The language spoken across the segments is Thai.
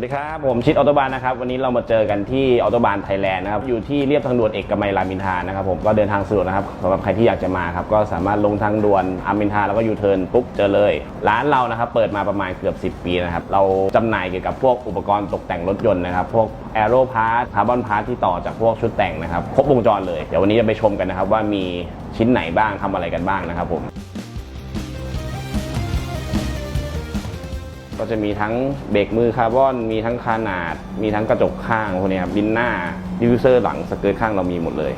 วัสดีครับ ผมชิดออโตบานนะครับ วันนี้เรามาเจอกันที่ออโตบานไทยแลนด์นะครับ อยู่ที่เรียบทางด่วนเอกมัยรามอินทานะครับผมก็เดินทางสะดวกนะครับสำหรับใครที่อยากจะมาครับ ก็สามารถลงทางด่วนรามินทาแล้วก็ยูเทิร์นปุ๊บเจอเลย ร้านเรานะครับ เปิดมาประมาณเกือบ 10 ปีนะครับ เราจำหน่ายเกี่ยวกับพวกอุปกรณ์ตกแต่งรถยนต์นะครับ พวกแอโรพาร์ทคาร์บอนพาร์ทที่ต่อจากพวกชุดแต่งนะครับ ครบวงจรเลย เดี๋ยววันนี้จะไปชมกันนะครับว่ามีชิ้นไหนบ้างทำอะไรกันบ้างนะครับผม ก็จะมีทั้งเบรกมือคาร์บอน มีทั้งคานาด มีทั้งกระจกข้างพวกนี้ครับดินหน้าดิวเซอร์หลังสเกิร์ตข้างเรามีหมดเลย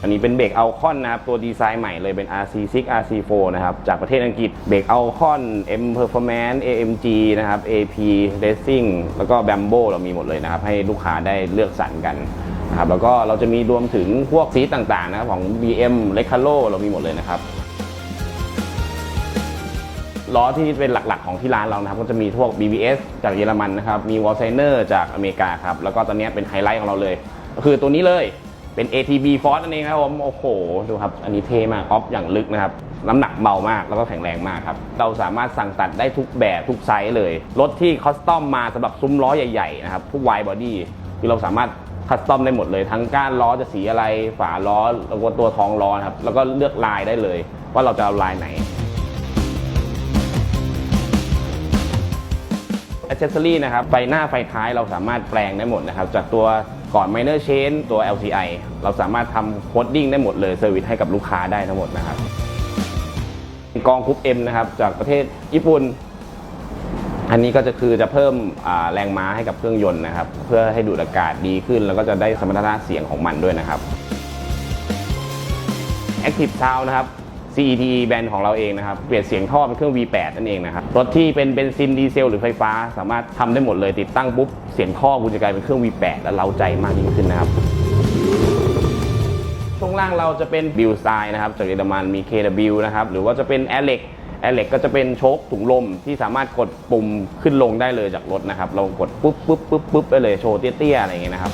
อันนี้เป็นเบรกอัลคอนนะครับ ตัวดีไซน์ใหม่เลยเป็น RC6 RC4 นะครับ จากประเทศอังกฤษเบรกอัลคอน M Performance AMG นะครับ AP Racing แล้วก็ Bambo เรามีหมดเลยนะครับ ให้ลูกค้าได้เลือกสรรกันนะครับแล้วก็เราจะมีรวมถึงพวกซีต่างๆนะครับของ BM l e c a r o เรามีหมดเลยนะครับ ล้อที่เป็นหลักๆของที่ร้านเรานะครับก็จะมีพวก BBS จากเยอรมันนะครับมี w a l s i n e r จากอเมริกาครับแล้วก็ตอนนี้เป็นไฮไลท์ของเราเลย ก็คือตัวนี้เลยเป็น ATB Force นั่นเองครับผมโอ้โห ดูครับ อันนี้เท่มากออฟอย่างลึกนะครับ น้ำหนักเบามากแล้วก็แข็งแรงมากครับ เราสามารถสั่งตัดได้ทุกแบบทุกไซส์เลย รถที่คอสตอมมาสำหรับซุ้มล้อใหญ่ๆนะครับพวกไวบอดี้คือเราสามารถคัสตอมได้หมดเลย ทั้งก้านล้อจะสีอะไร ฝาล้อแล้วก็ตัวท้องล้อครับ แล้วก็เลือกลายได้เลย ว่าเราจะเอาลายไหน อ c เซสซอรี่นะครับไฟหน้าไฟท้ายเราสามารถแปลงได้หมดนะครับ จากตัวก่อน minor chain ตัว LCI เราสามารถทำโคดดิ้งได้หมดเลยเซอร์วิสให้กับลูกค้าได้ทั้งหมดนะครับกองคุป M นะครับจากประเทศญี่ปุ่น อันนี้ก็จะคือจะเพิ่มแรงม้าให้กับเครื่องยนต์นะครับ เพื่อให้ดูดอากาศดีขึ้น แล้วก็จะได้สมรรถนะเสียงของมันด้วยนะครับ Active Sound นะครับ CET แบรนด์ของเราเองนะครับ เปลี่ยนเสียงท่อเป็นเครื่อง V8 นั่นเองนะครับ รถที่เป็นเบนซินดีเซลหรือไฟฟ้าสามารถทำได้หมดเลยติดตั้งปุ๊บ เสียงท่อคุณจะกลายเป็นเครื่อง V8 และเร้าใจมากยิ่งขึ้นนะครับช่วงล่างเราจะเป็นบิลไซน์นะครับจากเยอรมันมี KW นะครับหรือว่าจะเป็น a l e c a l e c ก็จะเป็นโชคถุงลมที่สามารถกดปุ่มขึ้นลงได้เลยจากรถนะครับ เรากดปุ๊บปุ๊บปุ๊บปุ๊บไปเลยโชว์เตี้ยๆอะไรอย่างเงี้ยนะครับ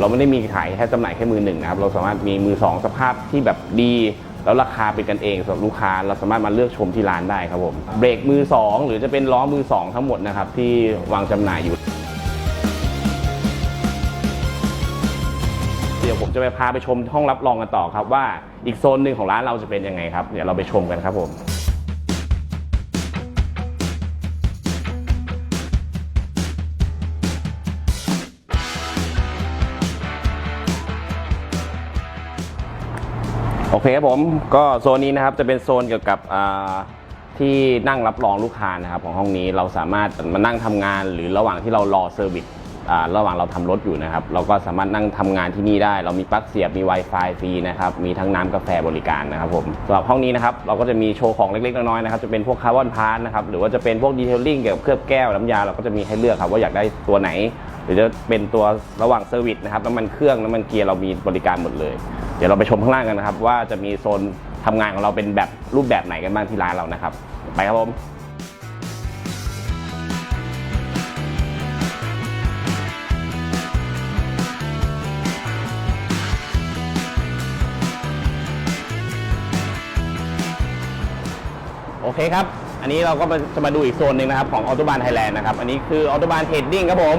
เราไม่ได้มีขายแค่จำหน่ายแค่มือหนึ่งนะครับ เราสามารถมีมือสองสภาพที่แบบดี แล้วราคาเป็นกันเองสำหรับลูกค้าเราสามารถมาเลือกชมที่ร้านได้ครับผมเบรกมือสองหรือจะเป็นล้อมือสองทั้งหมดนะครับที่วางจำหน่ายอยู่ เดี๋ยวผมจะไปพาไปชมห้องรับรองกันต่อครับว่าอีกโซนหนึ่งของร้านเราจะเป็นยังไงครับเดี๋ยวเราไปชมกันครับผม โอเคครับผมก็โซนนี้นะครับจะเป็นโซนเกี่ยวกับที่นั่งรับรองลูกค้านะครับของห้องนี้เราสามารถมานั่งทำงานหรือระหว่างที่เรารอเซอร์วิสระหว่างเราทำรถอยู่นะครับ เราก็สามารถนั่งทำงานที่นี่ได้ เรามีปลั๊กเสียบมี Wi-Fi ฟรีนะครับมีทั้งน้ำกาแฟบริการนะครับผมสำหรับห้องนี้นะครับเราก็จะมีโชว์ของเล็กๆน้อยๆนะครับจะเป็นพวกคาร์บอนพาร์ทนะครับหรือว่าจะเป็นพวกดีเทลลิ่งเกี่ยวกับเคลือบแก้วน้ำยาเราก็จะมีให้เลือกครับว่าอยากได้ตัวไหน หรือจะเป็นตัวระหว่างเซอร์วิสนะครับน้ำมันเครื่องน้ำมันเกียร์เรามีบริการหมดเลย ดี๋ยวเราไปชมข้างล่างกันนะครับ ว่าจะมีโซนทำงานของเราเป็นแบบรูปแบบไหนกันบ้างที่ร้านเรานะครับ ไปครับผมโอเคครับ อันนี้เราก็จะมาดูอีกโซนหนึ่งนะครับ ของออโตบานไทยแลนด์นะครับ อันนี้คือออโตบานเทรดดิ้งครับผม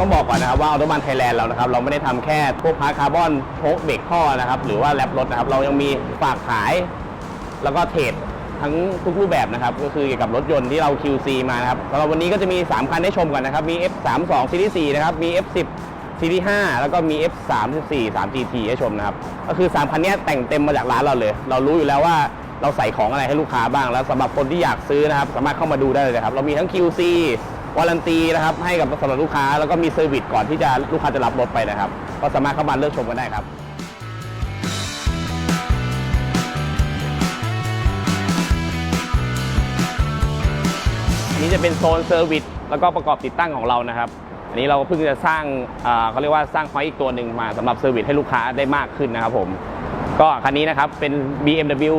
ต้องบอกก่อนนะครับว่าออโตบานไทยแลนด์เรานะครับเราไม่ได้ทำแค่พวกพาร์ทคาร์บอนโชคเบรกท่อนะครับหรือว่าแรปรถนะครับเรายังมีฝากขาย แล้วก็เทรดทั้งทุกรูปแบบนะครับก็คือเกี่ยวกับรถยนต์ที่เรา QC มานะครับสำหรับวันนี้ก็จะมี 3 คันให้ชมกันนะครับมี F32 Series 4นะครับมี F10 Series 5แล้วก็มี F34 3GT ให้ชมนะครับก็คือ 3 คันเนี้ยแต่งเต็มมาจากร้านเราเลย เรารู้อยู่แล้วว่าเราใส่ของอะไรให้ลูกค้าบ้างแล้วสำหรับคนที่อยากซื้อนะครับ สามารถเข้ามาดูได้เลยครับ เรามีทั้ง QC วารันตีนะครับให้กับสำหรับลูกค้าแล้วก็มีเซอร์วิสก่อนที่จะลูกค้าจะรับรถไปนะครับ ก็สามารถเข้ามาเลือกชมกันได้ครับนี้จะเป็นโซนเซอร์วิสแล้วก็ประกอบติดตั้งของเรานะครับ อันนี้เราเพิ่งจะสร้างเขาเรียกว่าสร้างพอยต์อีกตัวหนึ่งมาสำหรับเซอร์วิสให้ลูกค้าได้มากขึ้นนะครับผม ก็คันนี้นะครับเป็น BMW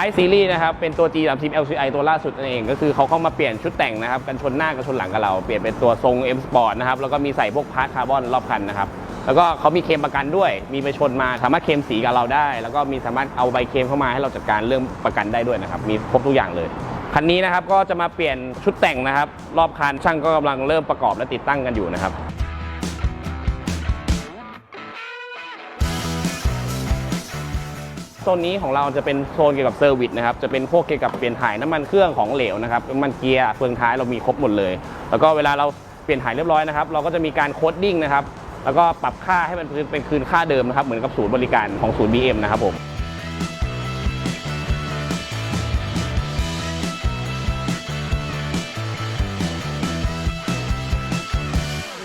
5 Series นะครับเป็นตัว G30 LCI ตัวล่าสุดนั่นเอง ก็คือเขาเข้ามาเปลี่ยนชุดแต่งนะครับกันชนหน้ากันชนหลังกับเราเปลี่ยนเป็นตัวทรง M Sport นะครับแล้วก็มีใส่พวกพาร์ทคาร์บอนรอบคันนะครับแล้วก็เขามีเคลมประกันด้วย มีไปชนมาสามารถเคลมสีกับเราได้ แล้วก็มีสามารถเอาใบเคลมเข้ามาให้เราจัดการเรื่องประกันได้ด้วยนะครับมีครบทุกอย่างเลยคันนี้นะครับก็จะมาเปลี่ยนชุดแต่งนะครับรอบคันช่างก็กำลังเริ่มประกอบและติดตั้งกันอยู่นะครับ โซนนี้ของเราจะเป็นโซนเกี่ยวกับเซอร์วิสนะครับ จะเป็นพวกเกี่ยวกับเปลี่ยนถ่ายน้ำมันเครื่องของเหลวนะครับน้ำมันเกียร์เฟืองท้ายเรามีครบหมดเลย แล้วก็เวลาเราเปลี่ยนถ่ายเรียบร้อยนะครับ เราก็จะมีการโคดดิ้งนะครับ แล้วก็ปรับค่าให้มันเป็นคืนค่าเดิมนะครับ เหมือนกับศูนย์บริการของศูนย์ BM นะครับผม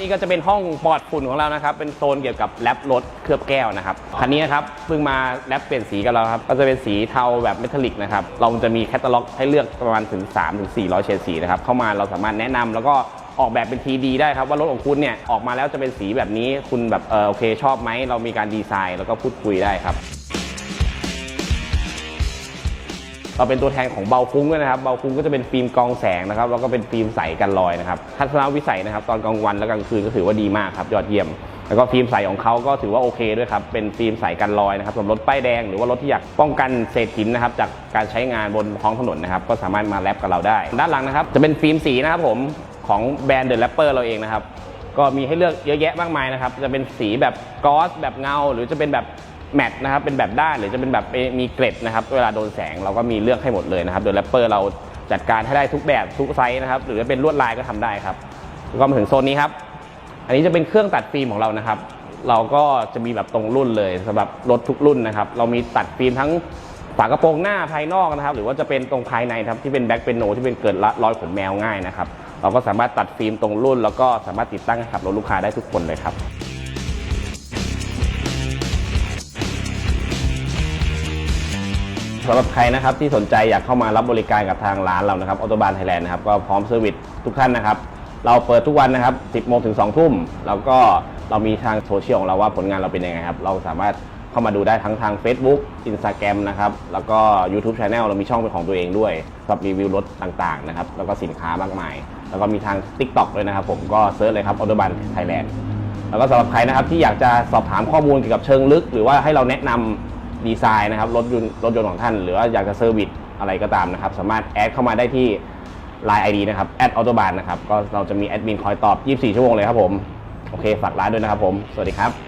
นี่ก็จะเป็นห้องปลอดฝุ่นของเรานะครับ เป็นโซนเกี่ยวกับแรปรถเคลือบแก้วนะครับ คันนี้นะครับเพิ่งมาแรปเปลี่ยนสีกับเราครับ ก็จะเป็นสีเทาแบบเมทัลลิกนะครับ เราจะมีแคตตาล็อกให้เลือกประมาณถึง 3 ถึง 400 เฉดสีนะครับ เข้ามาเราสามารถแนะนำแล้วก็ออกแบบเป็นทีดีได้ครับว่ารถของคุณเนี่ยออกมาแล้วจะเป็นสีแบบนี้คุณแบบเออโอเคชอบไหมเรามีการดีไซน์แล้วก็พูดคุยได้ครับ เราเป็นตัวแทนของเบาฟุ้งด้วยนะครับ เบาฟุ้งก็จะเป็นฟิล์มกองแสงนะครับแล้วก็เป็นฟิล์มใสกันรอยนะครับทัศนวิสัยนะครับ ตอนกลางวันและกลางคืนก็ถือว่าดีมากครับยอดเยี่ยม แล้วก็ฟิล์มใสของเขาก็ถือว่าโอเคด้วยครับเป็นฟิล์มใสกันรอยนะครับสำหรับรถป้ายแดงหรือว่ารถที่อยากป้องกันเศษหินนะครับจากการใช้งานบนท้องถนนนะครับก็สามารถมาแรปกับเราได้ ด้านหลังนะครับจะเป็นฟิล์มสีนะครับผมของแบรนด์เดอะแรปเปอร์เราเองนะครับก็มีให้เลือกเยอะแยะมากมายนะครับ จะเป็นสีแบบกอสแบบเงา หรือจะเป็นแบบ แมตต์นะครับเป็นแบบด้านหรือจะเป็นแบบมีเกล็ดนะครับเวลาโดนแสงเราก็มีเลือกให้หมดเลยนะครับ โดยแรปเปอร์เราจัดการให้ได้ทุกแบบทุกไซส์นะครับ หรือจะเป็นลวดลายก็ทำได้ครับแล้วก็มาถึงโซนนี้ครับ อันนี้จะเป็นเครื่องตัดฟิล์มของเรานะครับ เราก็จะมีแบบตรงรุ่นเลยสำหรับรถทุกรุ่นนะครับ เรามีตัดฟิล์มทั้งฝากระโปรงหน้าภายนอกนะครับ หรือว่าจะเป็นตรงภายในครับที่เป็นแบ็คเป็นโนที่เป็นเกิดรอยขนแมวง่ายนะครับ เราก็สามารถตัดฟิล์มตรงรุ่น แล้วก็สามารถติดตั้งให้กับรถลูกค้าได้ทุกคนเลยครับ สำหรับใครนะครับที่สนใจอยากเข้ามารับบริการกับทางร้านเรานะครับออโตบานไทยแลนด์นะครับก็พร้อมเซอร์วิสทุกท่านนะครับ เราเปิดทุกวันนะครับ 10โมงถึง2ทุ่มแล้วก็เรามีทางโซเชียลของเราว่าผลงานเราเป็นยังไงครับ เราสามารถเข้ามาดูได้ทั้งทาง Facebook Instagram นะครับ แล้วก็ YouTube Channel เรามีช่องเป็นของตัวเองด้วยสำหรับรีวิวรถต่างๆนะครับ แล้วก็สินค้ามากมาย แล้วก็มีทาง TikTok ด้วยนะครับ ผมก็เซิร์ชเลยครับออโตบานไทยแลนด์แล้วก็สำหรับใครนะครับที่อยากจะสอบถามข้อมูลเกี่ยวกับเชิงลึก หรือว่าให้เราแนะนำ ดีไซน์นะครับรถยนต์รถยนต์ของท่าน หรือว่าอยากจะเซอร์วิสอะไรก็ตามนะครับ สามารถแอดเข้ามาได้ที่ Line ID นะครับแอดออโตบานนะครับ ก็เราจะมีแอดมินคอยตอบ 24 ชั่วโมงเลยครับผม โอเค ฝากร้านด้วยนะครับผม สวัสดีครับ